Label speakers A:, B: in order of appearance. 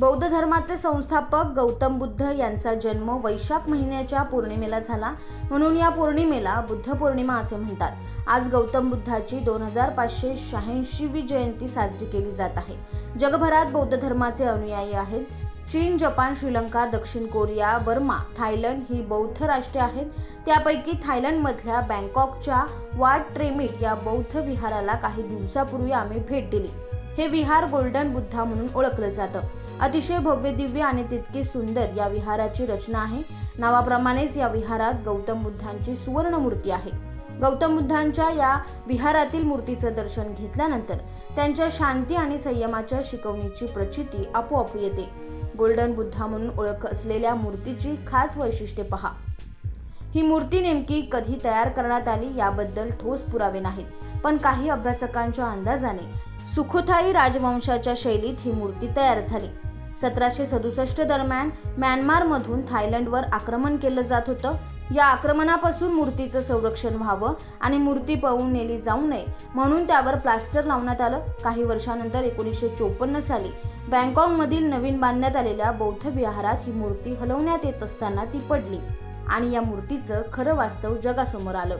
A: बौद्ध धर्माचे संस्थापक गौतम बुद्ध यांचा जन्म वैशाख महिन्याच्या पौर्णिमेला झाला. म्हणून या पौर्णिमेला बुद्ध पौर्णिमा असे म्हणतात. आज गौतम बुद्धाची दोन हजार पाचशे शहाऐंशीवी जयंती साजरी केली जात आहे. जगभरात बौद्ध धर्माचे अनुयायी आहेत. चीन जपान श्रीलंका दक्षिण कोरिया बर्मा थायलंड ही बौद्ध राष्ट्रे आहेत. त्यापैकी थायलंडमधल्या बँकॉकच्या वाट ट्रेमिट या बौद्ध विहाराला काही दिवसापूर्वी आम्ही भेट दिली. हे विहार गोल्डन बुद्धा म्हणून ओळखलं जातं. अतिशय भव्य दिव्य आणि तितकी सुंदर या विहाराची रचना आहे. नावाप्रमाणेच या विहारात गौतम बुद्धांची सुवर्ण मूर्ती आहे. गौतम बुद्धांच्या या विहारातील मूर्तीचं दर्शन घेतल्यानंतर त्यांच्या शांती आणि संयमाच्या शिकवणीची प्रचिती आपोआप येते. गोल्डन बुद्धा म्हणून ओळख असलेल्या मूर्तीची खास वैशिष्ट्ये पहा. ही मूर्ती नेमकी कधी तयार करण्यात आली याबद्दल ठोस पुरावे नाहीत पण काही अभ्यासकांच्या अंदाजाने सुखोथाई राजवंशाच्या शैलीत ही मूर्ती तयार झाली. सतराशे सदुसष्ट दरम्यान म्यानमारमधून थायलंडवर आक्रमण केलं जात होतं. या आक्रमणापासून मूर्तीचं संरक्षण व्हावं आणि मूर्ती पळून नेली जाऊ नये म्हणून त्यावर प्लास्टर लावण्यात आलं. काही वर्षानंतर एकोणीसशे चोपन्न साली बँकॉकमधील नवीन बांधण्यात आलेल्या बौद्ध विहारात ही मूर्ती हलवण्यात येत असताना ती पडली आणि या मूर्तीचं खरं वास्तव जगासमोर आलं.